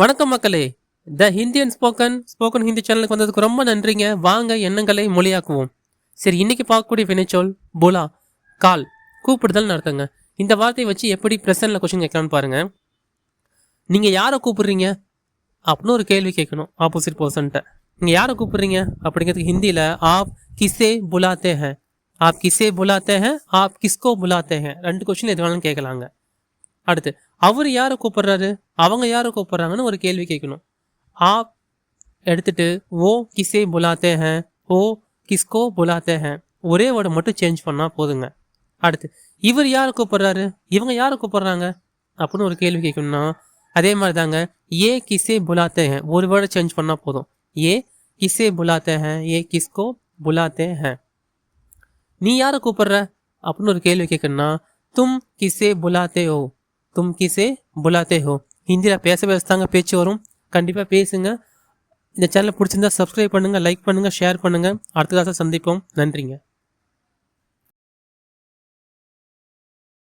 வணக்கம் மக்களே. The ஹிந்தியன் spoken spoken Hindi சேனலுக்கு வந்ததுக்கு ரொம்ப நன்றிங்க. வாங்க எண்ணங்களை மொழியாக்குவோம். சரி இன்னைக்கு பார்க்கக்கூடிய வினைச்சொல் புலா கால் கூப்பிடுதல் நடத்துங்க இந்த வார்த்தையை வச்சு எப்படி ப்ரெசனில் கொஷின் கேட்கலான்னு பாருங்க. நீங்கள் யாரை கூப்பிடுறீங்க? அப்படின்னு ஒரு கேள்வி கேட்கணும் ஆப்போசிட் பர்சன்ட்ட நீங்கள் யாரை கூப்பிடுறீங்க? அப்படிங்கிறதுக்கு ஹிந்தியில் ஆப் கிஸே புலாத்தே ஹே ஆப் கிஸே புலாத்தே ஹே ஆப் கிஸ்கோ புலாத்தே ஹே ரெண்டு கொஷின் எது வேணாலும் கேட்கலாங்க. அடுத்து அவர் யாரை கூப்பிடுறாரு? அவங்க யாரை கூப்பிடுறாங்கன்னு ஒரு கேள்வி கேட்கணும். ஆப் எடுத்துட்டு ஓ கிஸே புலாத்தே ஹே ஓ கிஸ்கோ புலாத்தே ஹே. ஒரே வேர்டை மட்டும் சேஞ்ச் பண்ணால் போதுங்க. அடுத்து இவர் யாரை கூப்பிடுறாரு? இவங்க யாரை கூப்பிடுறாங்க? அப்படின்னு ஒரு கேள்வி கேட்கணும்னா அதே மாதிரி தாங்க ஏ கிஸே புலாத்தே ஹே. ஒரு வேர்டை சேஞ்ச் பண்ணால் போதும். ஏ கிஸே புலாத்தே ஹே ஏ கிஸ்கோ புலாத்தே ஹே. நீ யாரை கூப்பிடுற? அப்படின்னு ஒரு கேள்வி கேட்கணும்னா தும் கிஸே புலாத்தே ஓ. தும் கிசே புலாத்தே ஹோ. ஹிந்தியில் பேச பேசதாங்க பேச்சு வரும். கண்டிப்பாக பேசுங்க. இந்த சேனலை பிடிச்சிருந்தா சப்ஸ்கிரைப் பண்ணுங்கள் லைக் பண்ணுங்கள் ஷேர் பண்ணுங்கள் அடுத்த காசை சந்திப்போம். நன்றிங்க.